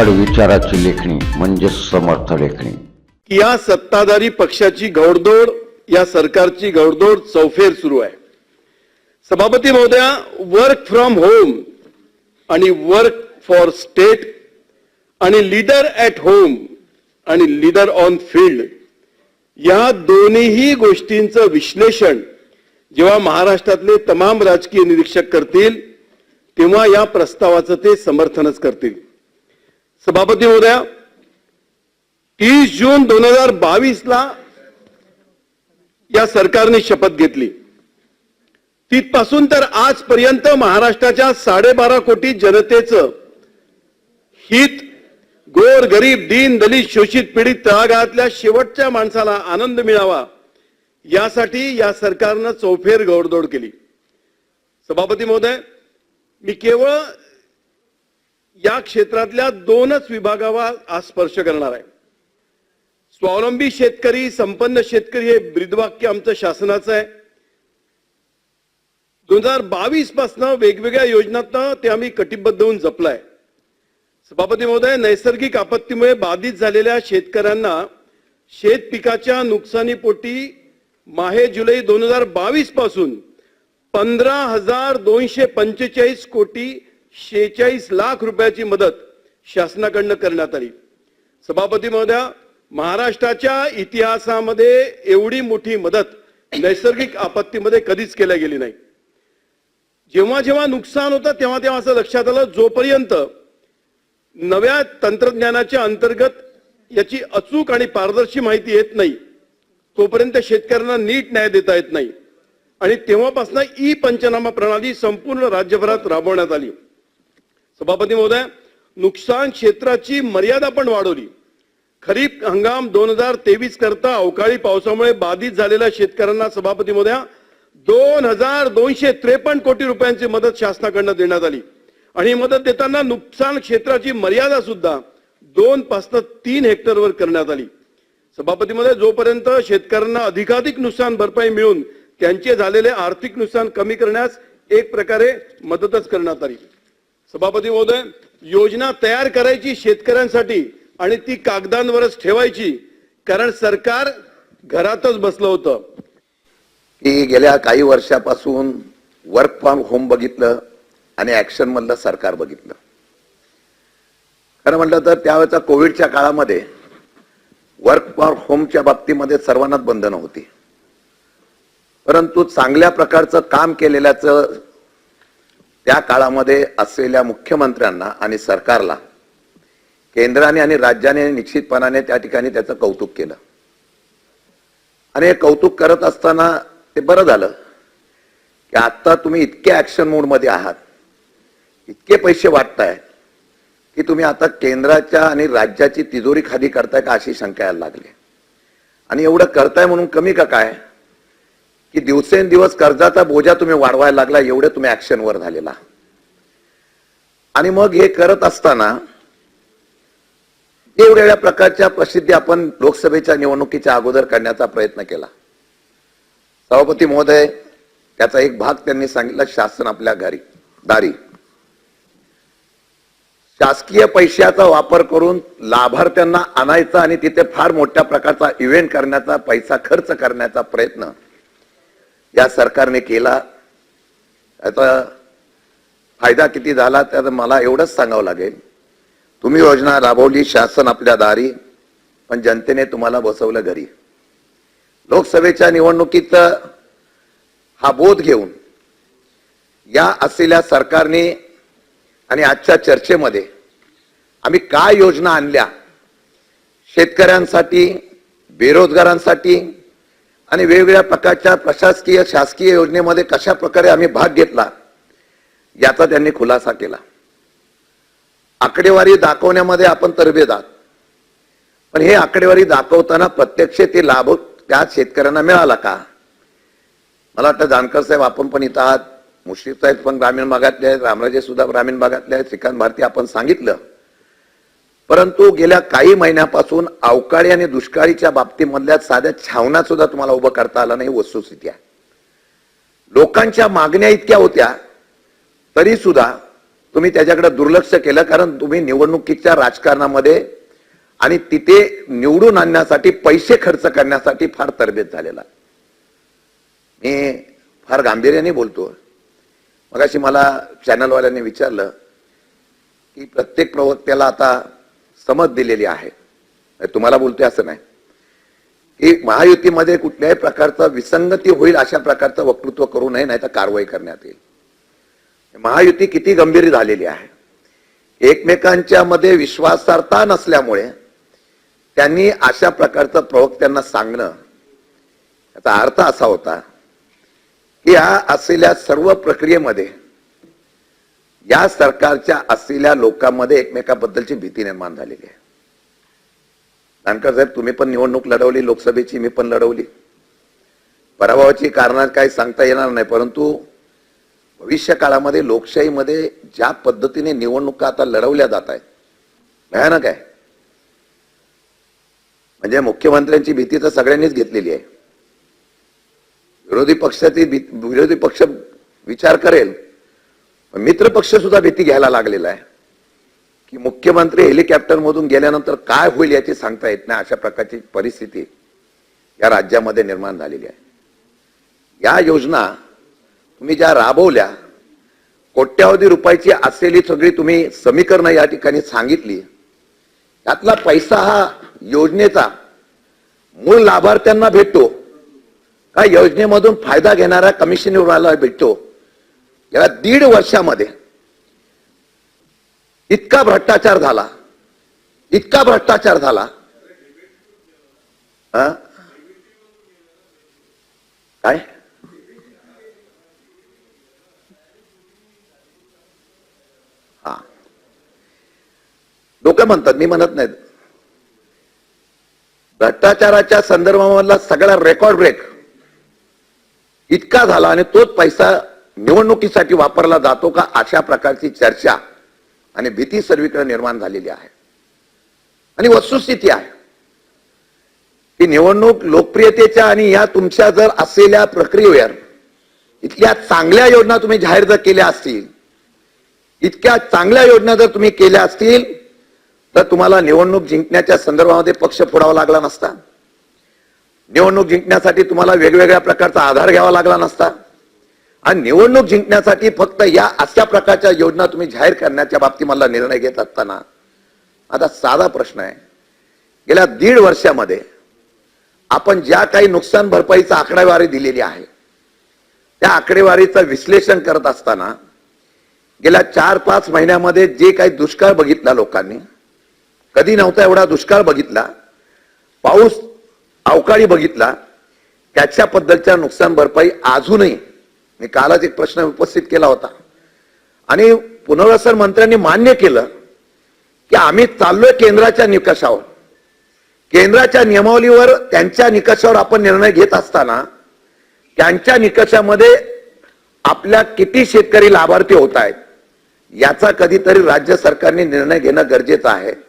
खड विचाराची लेखणी म्हणजे समर्थ लेखणी. या सत्ताधारी पक्षाची घौडदौड या सरकारची घौडदौड चौफेर सुरू आहे. सभापती महोदया वर्क फ्रॉम होम आणि वर्क फॉर स्टेट आणि लीडर ॲट होम आणि लीडर ऑन फील्ड या दोन्हीही गोष्टींचं विश्लेषण जेव्हा महाराष्ट्रातले तमाम राजकीय निरीक्षक करतील तेव्हा या प्रस्तावाचं ते समर्थनच करतील. सभापती महोदया तीस जून दोन हजार बावीस ला या सरकारने शपथ घेतली. तिथपासून तर आजपर्यंत महाराष्ट्राच्या साडेबारा कोटी जनतेचं हित गोर गरीब दीन दलित शोषित पीडित तळागाळातल्या शेवटच्या माणसाला आनंद मिळावा यासाठी या सरकारनं चौफेर गौडदौड केली. सभापती महोदय मी केवळ या क्षेत्रातल्या दोनच विभागावर आज स्पर्श करणार आहे. स्वावलंबी शेतकरी संपन्न शेतकरी हे ब्रीदवाक्य आमचं शासनाचं आहे. दोन हजार बावीस पासनं वेगवेगळ्या योजनांना ते आम्ही कटिबद्ध होऊन जपलाय. सभापती महोदय नैसर्गिक आपत्तीमुळे बाधित झालेल्या शेतकऱ्यांना शेत पिकाच्या नुकसानीपोटी माहे जुलै दोन हजार बावीसपासून पंधरा हजार दोनशे पंचेचाळीस कोटी शेहेचाळीस लाख रुपयाची मदत शासनाकडनं करण्यात आली. सभापती महोदया महाराष्ट्राच्या इतिहासामध्ये एवढी मोठी मदत नैसर्गिक आपत्तीमध्ये कधीच केल्या गेली नाही. जेव्हा जेव्हा नुकसान होतं तेव्हा तेव्हा असं लक्षात आलं जोपर्यंत नव्या तंत्रज्ञानाच्या अंतर्गत याची अचूक आणि पारदर्शी माहिती येत नाही तोपर्यंत शेतकऱ्यांना नीट न्याय देता येत नाही. आणि तेव्हापासून ई पंचनामा प्रणाली संपूर्ण राज्यभरात राबवण्यात आली. सभापती महोदय नुकसान क्षेत्राची मर्यादा पण वाढवली. खरीप हंगाम दोन हजार तेवीस करता अवकाळी पावसामुळे बाधित झालेल्या शेतकऱ्यांना सभापती महोदया दोन हजार दोनशे त्रेपन्न कोटी रुपयांची मदत शासनाकडनं देण्यात आली. आणि मदत देताना नुकसान क्षेत्राची मर्यादा सुद्धा दोन पासन तीन हेक्टरवर करण्यात आली. सभापती मध्ये जोपर्यंत शेतकऱ्यांना अधिकाधिक नुकसान भरपाई मिळून त्यांचे झालेले आर्थिक नुकसान कमी करण्यास एक प्रकारे मदतच करण्यात आली. सभापती महोदय योजना तयार करायची शेतकऱ्यांसाठी आणि ती कागदांवरच ठेवायची कारण सरकार घरातच बसलं होतं. की गेल्या काही वर्षापासून वर्क फ्रॉम होम बघितलं आणि ऍक्शन मधलं सरकार बघितलं. खरं म्हटलं तर त्यावेळेचा कोविडच्या काळामध्ये वर्क फ्रॉम होमच्या बाबतीमध्ये सर्वांनाच बंधनं होती. परंतु चांगल्या प्रकारचं काम केलेल्याचं त्या काळामध्ये असलेल्या मुख्यमंत्र्यांना आणि सरकारला केंद्राने आणि राज्याने निश्चितपणाने त्या ठिकाणी त्याचं कौतुक केलं. आणि हे कौतुक करत असताना ते बरं झालं की आता तुम्ही इतके ऍक्शन मोडमध्ये आहात इतके पैसे वाटताय की तुम्ही आता केंद्राच्या आणि राज्याची तिजोरी खाली करताय का अशी शंका यायला लागली. आणि एवढं करताय म्हणून कमी का काय? की दिवसेंदिवस कर्जाचा बोजा तुम्ही वाढवायला लागला एवढे तुम्ही ऍक्शनवर झालेला. आणि मग हे करत असताना वेगवेगळ्या प्रकारच्या प्रसिद्धी आपण लोकसभेच्या निवडणुकीच्या अगोदर करण्याचा प्रयत्न केला. सभापती महोदय त्याचा एक भाग त्यांनी सांगितला शासन आपल्या घरी दारी. शासकीय पैशाचा वापर करून लाभार्थ्यांना आणायचा आणि तिथे फार मोठ्या प्रकारचा इव्हेंट करण्याचा पैसा खर्च करण्याचा प्रयत्न या सरकारने केला. याचा फायदा किती झाला तर मला एवढंच सांगावं लागेल. तुम्ही योजना राबवली शासन आपल्या दारी पण जनतेने तुम्हाला बसवलं घरी. लोकसभेच्या निवडणुकीत हा बोध घेऊन या असलेल्या सरकारने आणि आजच्या चर्चेमध्ये आम्ही काय योजना आणल्या? शेतकऱ्यांसाठी बेरोजगारांसाठी आणि वेगवेगळ्या प्रकारच्या प्रशासकीय शासकीय योजनेमध्ये कशा प्रकारे आम्ही भाग घेतला याचा त्यांनी खुलासा केला. आकडेवारी दाखवण्यामध्ये आपण तरबेज आहात. पण हे आकडेवारी दाखवताना प्रत्यक्ष ते लाभ त्या शेतकऱ्यांना मिळाला का? मला वाटतं जानकर साहेब आपण पण इथं आहात. मुश्रीफ साहेब पण ग्रामीण भागातले आहेत रामराजे सुद्धा ग्रामीण भागातले आहेत. श्रीकांत भारती आपण सांगितलं. परंतु गेल्या काही महिन्यापासून अवकाळी आणि दुष्काळीच्या बाबतीमधल्या साध्या छावण्या सुद्धा तुम्हाला उभं करता आलं नाही वस्तुस्थिती आहे. लोकांच्या मागण्या इतक्या होत्या तरी सुद्धा तुम्ही त्याच्याकडे दुर्लक्ष केलं कारण तुम्ही निवडणुकीच्या राजकारणामध्ये आणि तिथे निवडून आणण्यासाठी पैसे खर्च करण्यासाठी फार तरबेज झालेला मी फार गांभीर्याने बोलतो. मगाशी मला चॅनलवाल्यांनी विचारलं की प्रत्येक प्रवक्त्याला आता समज दिलेली आहे. तुम्हाला बोलतोय असं नाही. की महायुतीमध्ये कुठल्याही प्रकारचा विसंगती होईल अशा प्रकारचं वक्तृत्व करू नये नाही तर कारवाई करण्यात येईल. महायुती किती गंभीर झालेली आहे. एकमेकांच्या मध्ये विश्वासार्हता नसल्यामुळे त्यांनी अशा प्रकारचं प्रवक्त्यांना सांगणं याचा अर्थ असा होता की या असलेल्या सर्व प्रक्रियेमध्ये या सरकारच्या असलेल्या लोकांमध्ये एकमेकाबद्दलची भीती निर्माण झालेली आहे. दानकर साहेब तुम्ही पण निवडणूक लढवली लोकसभेची मी पण लढवली. पराभवाची कारण काही सांगता येणार नाही परंतु भविष्य काळामध्ये लोकशाहीमध्ये ज्या पद्धतीने निवडणुका आता लढवल्या जात आहेत भयानक आहे. म्हणजे मुख्यमंत्र्यांची भीती तर सगळ्यांनीच घेतलेली आहे. विरोधी पक्षाची भी- विरोधी पक्ष विचार करेल मित्रपक्ष सुद्धा भीती घ्यायला लागलेला आहे. की मुख्यमंत्री हेलिकॉप्टर मधून गेल्यानंतर काय होईल याची सांगता येत नाही अशा प्रकारची परिस्थिती या राज्यामध्ये निर्माण झालेली आहे. या योजना तुम्ही ज्या राबवल्या कोट्यावधी रुपयाची असलेली सगळी तुम्ही समीकरणं या ठिकाणी सांगितली. त्यातला पैसा हा योजनेचा मूळ लाभार्थ्यांना भेटतो. का योजनेमधून फायदा घेणाऱ्या कमिशनरला भेटतो? याला दीड वर्षामध्ये इतका भ्रष्टाचार झाला. इतका भ्रष्टाचार झाला. हा? काय? हा. लोक म्हणतात मी म्हणत नाहीत. भ्रष्टाचाराच्या संदर्भामधला सगळा रेकॉर्ड ब्रेक इतका झाला आणि तोच पैसा निवडणुकीसाठी वापरला जातो का अशा प्रकारची चर्चा आणि भीती सर्वीकडे निर्माण झालेली आहे. आणि वस्तुस्थिती आहे. की निवडणूक लोकप्रियतेच्या आणि या तुमच्या जर असलेल्या प्रक्रियेवर इतक्या चांगल्या योजना तुम्ही जाहीर जर केल्या असतील इतक्या चांगल्या योजना जर तुम्ही केल्या असतील तर तुम्हाला निवडणूक जिंकण्याच्या संदर्भामध्ये पक्ष फोडावा लागला नसता. निवडणूक जिंकण्यासाठी तुम्हाला वेगवेगळ्या प्रकारचा आधार घ्यावा लागला नसता. आणि निवडणूक जिंकण्यासाठी फक्त या अशा प्रकारच्या योजना तुम्ही जाहीर करण्याच्या बाबतीत मला निर्णय घेत असताना आता साधा प्रश्न आहे. गेल्या दीड वर्षामध्ये आपण ज्या काही नुकसान भरपाईचा आकडेवारी दिलेली आहे त्या आकडेवारीचं विश्लेषण करत असताना गेल्या चार पाच महिन्यामध्ये जे काही दुष्काळ बघितला लोकांनी कधी नव्हता एवढा दुष्काळ बघितला पाऊस अवकाळी बघितला त्याच्याबद्दलच्या नुकसान भरपाई अजूनही मी कालच एक प्रश्न उपस्थित केला होता. आणि पुनर्वसन मंत्र्यांनी मान्य केलं की आम्ही चाललोय केंद्राच्या निकषावर. केंद्राच्या नियमावलीवर त्यांच्या निकषावर आपण निर्णय घेत असताना त्यांच्या निकषामध्ये आपल्या किती शेतकरी लाभार्थी होत आहेत याचा कधीतरी राज्य सरकारने निर्णय घेणं गरजेचं आहे.